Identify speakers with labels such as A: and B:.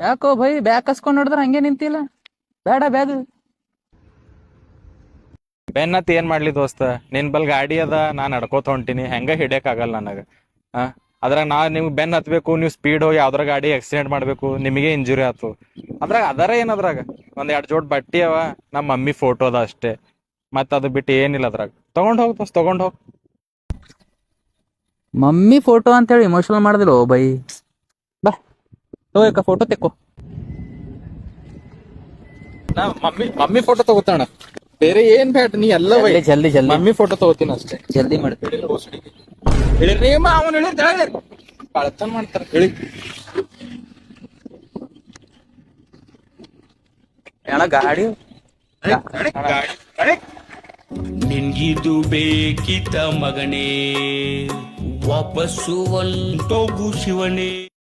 A: ಯಾಕೋ ಭಯ್ ಬ್ಯಾಗ್ ಕಸ್ಕೊಂಡ್ ನೋಡಿದ್ರ ಹಂಗೆ ನಿಂತಿಲ್ಲ. ಬೇಡ ಬ್ಯಾಗ್.
B: ಬೆನ್ನತ್ ಏನ್ ಮಾಡ್ಲಿ ದೋಸ್ತ? ನಿನ್ ಬಲ್ ಗಾಡಿ ಅದ ನಾ ನಡ್ಕೋತ ಹೊಂಟಿನಿ. ಹೆಂಗ ಹಿಡಿಯಕ್ ಆಗಲ್ಲ ನನಗ. ಆ? ಅದ್ರಾಗ ನಾ ನಿಮ್ಗ್ ಬೆನ್ ಹತ್ಬೇಕು ನೀವು ಸ್ಪೀಡ್ ಹೋಗಿ ಯಾವ್ದ್ರ ಗಾಡಿ ಆಕ್ಸಿಡೆಂಟ್ ಮಾಡ್ಬೇಕು ನಿಮಗೆ ಇಂಜುರಿ ಆತು. ಅದ್ರಾಗ ಅದರ ಏನ್ ಅದ್ರಾಗ? ಒಂದ್ ಎರಡ್ ಜೋಡ್ ಬಟ್ಟಿ ಅವ ನಮ್ ಮಮ್ಮಿ ಫೋಟೋ ಅದ ಅಷ್ಟೇ. ಮತ್ತ ಅದು ಬಿಟ್ಟು ಏನಿಲ್ಲ ಅದ್ರಾಗ. ತಗೊಂಡ್ ಹೋಗ್ ದೋಸ್ತ್ ತಗೊಂಡ್ ಹೋಗ್.
A: ಮಮ್ಮಿ ಫೋಟೋ ಅಂತ ಹೇಳಿ ಇಮೋಷನಲ್ ಮಾಡಿದಿಲ್ಲ ಓ ಬಾ ತಗೋ ಫೋಟೋ ತೆಕ್ಕೋ.
B: ನಾ ಮಮ್ಮಿ ಮಮ್ಮಿ ಫೋಟೋ ತಗೋತಾಣ ಬೇರೆ ಏನ್ ಬೇಡ ನೀ ಎಲ್ಲ ಒಯ್.
A: ಜಲ್ದಿ ಜಲ್ದಿ ಜಲ್ದಿ.
B: ಮಮ್ಮಿ ಫೋಟೋ ತಗೋತೀನಿ ಅಷ್ಟೇ.
A: ಜಲ್ದಿ ಮಾಡಿ.
B: ಹೇಳಿರಿ ಅವನು ಹೇಳಿರ್ ಕಳ್ತನ ಮಾಡ್ತಾರ ಹೇಳಿ.
A: ಅಣ್ಣ ಗಾಡಿ?
C: ನಿನ್ಗಿದು ಬೇಕಿತ ಮಗನೇ ವಾಪಸ್ಸು ಒಂಟೋಗು ಶಿವನೇ.